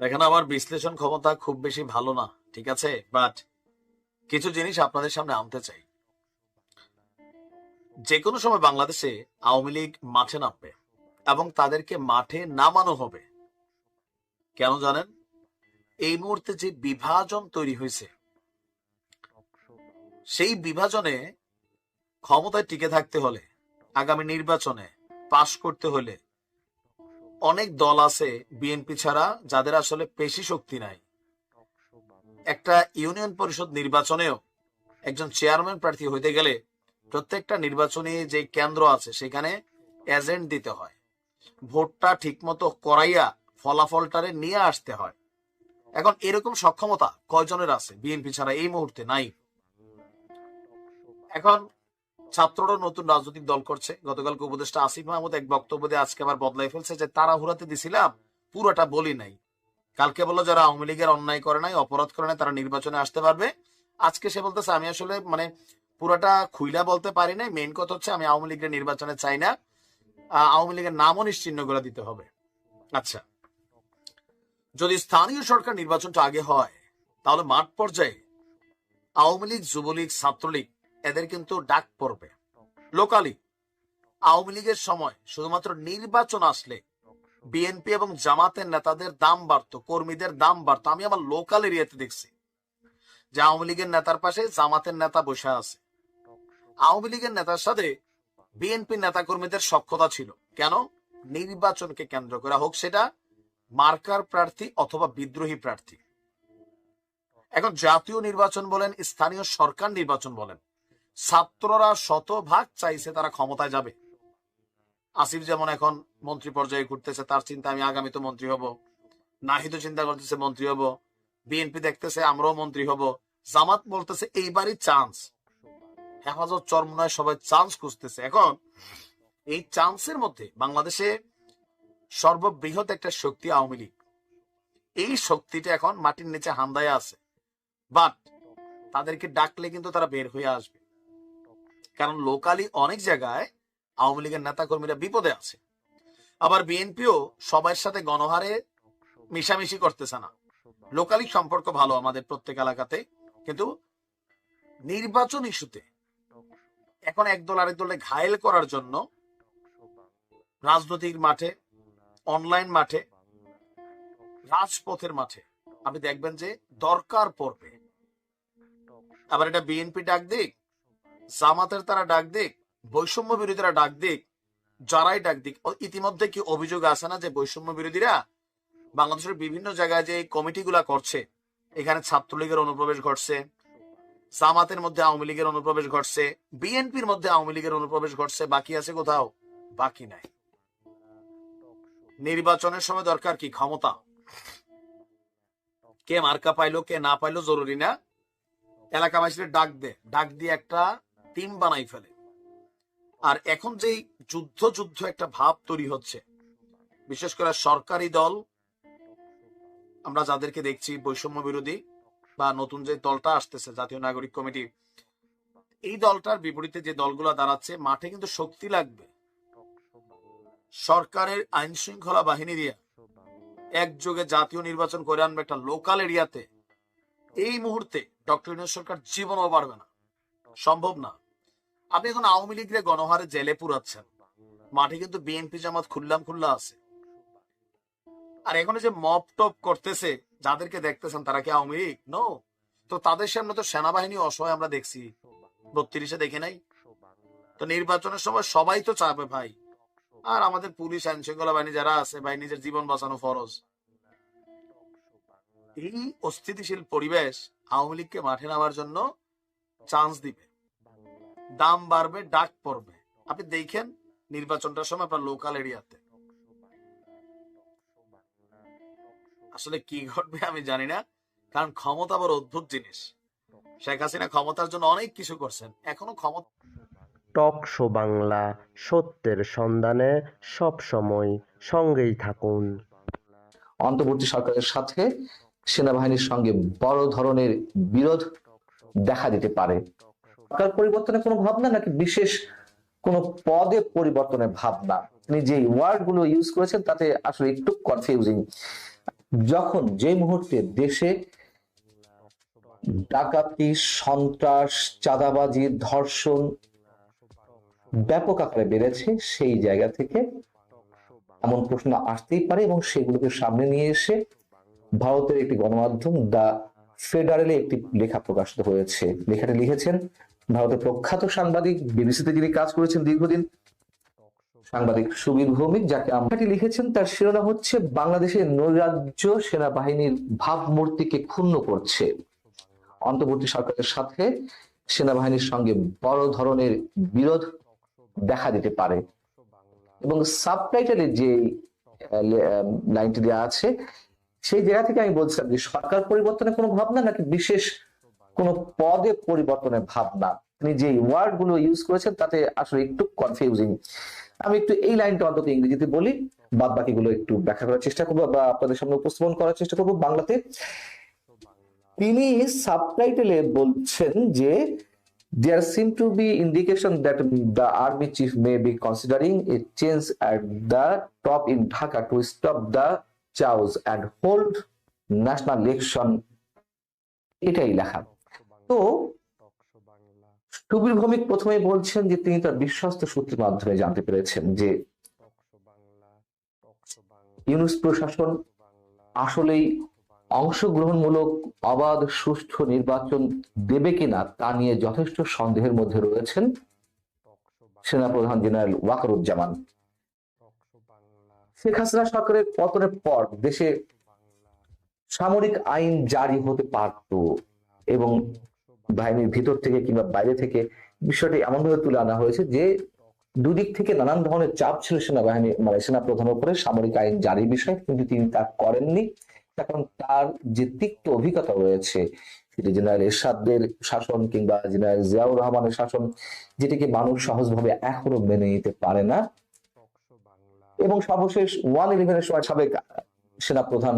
দেখেন, আমার বিশ্লেষণ ক্ষমতা খুব বেশি ভালো না, ঠিক আছে? বাট কিছু জিনিস আপনাদের সামনে আনতে চাই। যে কোনো সময় বাংলাদেশে আওয়ামী লীগ মাঠে নামবে এবং তাদেরকে মাঠে নামানো হবে। কেন জানেন? এই মুহূর্তে যে বিভাজন তৈরি হয়েছে, সেই বিভাজনে ক্ষমতায় টিকে থাকতে হলে, আগামী নির্বাচনে পাশ করতে হলে অনেক দল আছে বিএনপি ছাড়া যাদের আসলে পেশি শক্তি নাই। একটা ইউনিয়ন পরিষদ নির্বাচনেও একজন চেয়ারম্যান প্রার্থী হইতে গেলে প্রত্যেকটা নির্বাচনী যে কেন্দ্র আছে সেখানে এজেন্ট দিতে হয়। ভোটটা ঠিকমতো করাইয়া ফলাফলটারে নিয়ে আসতে হয়। এখন এরকম সক্ষমতা কয়জনের আছে? বিএনপি ছাড়া এই মুহূর্তে নাই। এখন ছাত্ররা নতুন রাজনৈতিক দল করছে। গতকালকে উপদেষ্টা আসিফ মাহমুদ এক বক্তব্য দিয়ে আজকে আবার বদলাই ফেলছে যে তারা হুরাতে দিছিলাম, পুরোটা বলি নাই। কালকে বলল যারা আওয়ামী লীগের অন্যায় করে নাই, অপরাধ করে নাই, তারা নির্বাচনে আসতে পারবে। আজকে সে বলতেছে, আমি আসলে মানে পুরোটা খুইলা বলতে পারি না মেইন কথা হচ্ছে আমি আওয়ামী লীগের নির্বাচনে চাই না। আওয়ামী লীগের নামও নিশ্চিহ্ন করে দিতে হবে। আচ্ছা। যদি স্থানীয় সরকার নির্বাচনটা আগে হয়, তাহলে মাঠ পর্যায়ে আওয়ামী লীগ, যুবলীগ, ছাত্রলীগ এদের কিন্তু ডাক পড়বে। লোকালি আওয়ামী লীগের সময় শুধুমাত্র নির্বাচন আসলে বিএনপি এবং জামাতের নেতাদের দাম বাড়তো, কর্মীদের দাম বাড়তো। আমি আমার লোকাল এরিয়াতে দেখছি যে আওয়ামী লীগের নেতার পাশে জামাতের নেতা বসে আছে। আওয়ামী লীগের নেতার সাথে বিএনপি নেতা কর্মীদের সক্ষতা ছিল। কেন? নির্বাচনকে কেন্দ্র করে হোক সেটা মার্কার প্রার্থী অথবা বিদ্রোহী প্রার্থী। এখন জাতীয় নির্বাচন বলেন, স্থানীয় সরকার নির্বাচন বলেন। ছাত্ররা শতভাগ চাইছে তারা ক্ষমতায় যাবে। আসিফ যেমন এখন মন্ত্রী পর্যায়ে ঘুরতেছে, তার চিন্তা আমি আগামীতে মন্ত্রী হব। নাহিদ চিন্তা করতেছে মন্ত্রী হব। বিএনপি দেখতেছে আমরাও মন্ত্রী হব। জামাত বলতেছে এইবারই চান্স হেফাজত চরমনায় সবাই চান্স খুঁজতেছে। এখন এই চান্সের মধ্যে বাংলাদেশে সর্ববৃহৎ একটা শক্তি আওয়ামী লীগ। এই শক্তিটা এখন মাটির নিচে হান্দায় আছে। বাট তাদেরকে ডাকলে কিন্তু তারা বের হয়ে আসবে। কারণ লোকালি অনেক জায়গায় আওয়ামী লীগের নেতা কর্মীরা বিপদে আছে। আবার বিএনপিও সবার সাথে গণহারে মিশামিশি করতেছে না। লোকালি সম্পর্ক ভালো আমাদের প্রত্যেক এলাকাতে, কিন্তু নির্বাচন ইস্যুতে এখন একদল আরেক দলে ঘায়েল করার জন্য রাজনৈতিক মাঠে অনলাইন মাঠে, রাজপথের মাঠে আপনি দেখবেন যে দরকার পড়বে। আবার এটা বিএনপি ডাক দিক জামাতের তারা ডাক দিক, বৈষম্য বিরোধীরা ডাক দিক, যারাই ডাক দিক ইতিমধ্যে কি অভিযোগ আছে না যে বৈষম্য বিরোধীরা বাংলাদেশের বিভিন্ন জায়গায় যে কমিটিগুলা করছে, এখানে ছাত্রলীগের অনুপ্রবেশ ঘটছে, জামাতের মধ্যে আওয়ামী লীগের অনুপ্রবেশ ঘটছে, বিএনপির মধ্যে আওয়ামী লীগের অনুপ্রবেশ ঘটছে, বাকি আছে কোথাও? বাকি নাই। নির্বাচনের সময় দরকার কি ক্ষমতা? কে মার্কা পাইলো, কে না পাইলো জরুরি না? এলাকাবাসীর ডাক দে, ডাক দিয়ে একটা টিম বানাই ফেলে। আর এখন যেই যুদ্ধ যুদ্ধ একটা ভাব তৈরি হচ্ছে, বিশেষ করে সরকারি দল, আমরা যাদেরকে দেখছি বৈষম্য বিরোধী বা নতুন যে দলটা আসতেছে, জাতীয় নাগরিক কমিটি, এই দলটার বিপরীতে যে দলগুলো দাঁড়াচ্ছে, মাঠে কিন্তু শক্তি লাগবে। সরকারের আইন শৃঙ্খলা বাহিনী দিয়া একযোগে জাতীয় নির্বাচন করে আনবে একটা লোকাল এরিয়াতে, এই মুহূর্তে ডক্টর ইউনুস সরকার জীবনও পারবে না। সম্ভব না। আপনি এখন আওয়ামী লীগের গণহারে জেলে পুরাচ্ছেন। মাঠে কিন্তু বিএনপি জামাত খুল্লাম খুল্লা আছে। আর এখন যে মপ টপ করতেছে, যাদেরকে দেখতেছেন তারা কি আওয়ামী লীগ? নো তো তাদের সামনে তো সেনাবাহিনী অসহায় আমরা দেখছি। বত্রিশে দেখে নাই। তো নির্বাচনের সময় সবাই তো চাপে ভাই। আর আমাদের পুলিশ আইন শৃঙ্খলা বাহিনী যারা আছে, ভাই, নিজের জীবন বাঁচানো ফরজ। এই অস্থিতিশীল পরিবেশ আওয়ামী লীগকে মাঠে নামার জন্য চান্স দিবে। দাম বাড়বে ডাক পড়বে। আপনি দেখেন নির্বাচনটার সময় আপনার লোকাল এরিয়াতে আসলে কি ঘটবে আমি জানি না কারণ ক্ষমতা আবার অদ্ভুত জিনিস। শেখ হাসিনা ক্ষমতার জন্য অনেক কিছু করছেন এখনও ক্ষমতা টক শো বাংলা সত্যের সন্ধানে সব সময় সঙ্গেই থাকুন। অন্তর্বর্তী সরকারের সাথে সেনাবাহিনীর সঙ্গে বড় ধরনের বিরোধ দেখা দিতে পারে। সরকার পরিবর্তনের কোনো ভাবনা নাকি বিশেষ কোনো পদে পরিবর্তনের ভাবনা? তিনি যে ওয়ার্ডগুলো ইউজ করেছেন তাতে আসলে একটু কনফিউজিং যখন যে মুহূর্তে দেশে ডাকাতি, সন্ত্রাস, চাঁদাবাজি, ধর্ষণ ব্যাপক আকারে বেড়েছে, সেই জায়গা থেকে এমন প্রশ্ন আসতেই পারে এবং সেগুলোকে সামনে নিয়ে এসে ভারতের একটি গণমাধ্যম দা ফেডারেলে একটি লেখা প্রকাশিত হয়েছে। লেখাটি লিখেছেন ভারতের প্রখ্যাত সাংবাদিক, বিবিসিতে যিনি কাজ করেছেন দীর্ঘদিন, সাংবাদিক সুবীর ভৌমিক, যাকে আমরা লিখেছেন, তার শিরোনাম হচ্ছে, বাংলাদেশের নৈরাজ্য সেনাবাহিনীর ভাবমূর্তিকে ক্ষুণ্ণ করছে। অন্তর্বর্তী সরকারের সাথে সেনাবাহিনীর সঙ্গে বড় ধরনের বিরোধ দেখা দিতে পারে। এবং সাবটাইটেলে যে লাইনটি দেওয়া আছে, সেই জায়গা থেকে আমি বলছিলাম যে সরকার পরিবর্তনের কোনো ভাবনা নাকি বিশেষ কোনো পদে পরিবর্তনের ভাবনা। তিনি যে ওয়ার্ডগুলো ইউজ করেছেন, তাতে আসলে একটু কনফিউজিং আমি একটু এই লাইনটা অন্তত ইংরেজিতে বলি বাদ বাকিগুলো একটু ব্যাখ্যা করার চেষ্টা করব বা আপনাদের সামনে উপস্থাপন করার চেষ্টা করব বাংলাতে। তিনি সাবটাইটেলে বলছেন যে, there seem to be indication that the army chief may be considering a change at the top in Dhaka to stop the chaos and hold national election. এটাই লেখা। তো সুবীর ভৌমিক প্রথমে বলছেন যে তিনি তার বিশ্বস্ত সূত্রের মাধ্যমে জানতে পেরেছেন যে ইউনুস প্রশাসন আসলেই অংশগ্রহণমূলক, অবাধ, সুষ্ঠু নির্বাচন দেবে কিনা তা নিয়ে যথেষ্ট সন্দেহের মধ্যে রয়েছেন সেনাপ্রধান জেনারেল ওয়াকারুজ্জামান। শেখ হাসিনা সরকারের পতনের পর দেশে সামরিক আইন জারি হতে পারত এবং বাহিনীর ভিতর থেকে কিংবা বাইরে থেকে বিষয়টি এমনভাবে তুলে আনা হয়েছে যে দুদিক থেকে নানান ধরনের চাপ ছিল সেনাবাহিনী মানে সেনা প্রধানের উপরে। সামরিক আইন জারির বিষয়ে, কিন্তু তিনি তা করেননি। এখন তার যে তিক্ত অভিজ্ঞতা রয়েছে, সেটি জেনারেল এরশাদের শাসন কিংবা জেনারেল জিয়াউর রহমানের শাসন, যেটিকে মানুষ সহজভাবে এখনও মেনে নিতে পারে না। এবং সর্বশেষ ওয়ান ইলেভেনের সময় সাবেক সেনাপ্রধান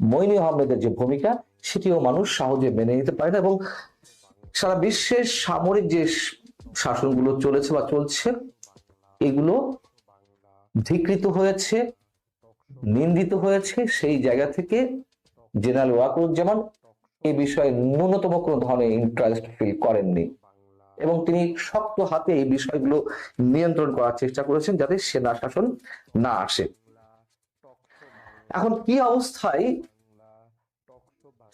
মইনি আহমেদের যে ভূমিকা, সেটিও মানুষ সহজে মেনে নিতে পারে না এবং সারা বিশ্বের সামরিক যে শাসনগুলো চলেছে বা চলছে, এগুলো ধিকৃত হয়েছে, নিন্দিত হয়েছে সেই জায়গা থেকে জেনারেল ওয়াকুরুজ্জামান এ বিষয়ে ন্যূনতম কোনো ধরনের ইন্টারেস্ট ফিল করেননি এবং তিনি শক্ত হাতে এই বিষয়গুলো নিয়ন্ত্রণ করার চেষ্টা করেছেন যাতে সেনা শাসন না আসে। এখন কি অবস্থায়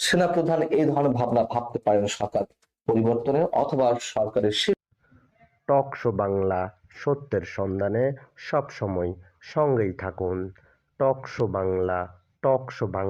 সেনাপ্রধান এই ধরনের ভাবনা ভাবতে পারেন সরকার? পরিবর্তনের অথবা সরকারের টকশো বাংলা সত্যের সন্ধানে সব সময় সঙ্গেই থাকুন। Talk show Bangla talk show Bangla.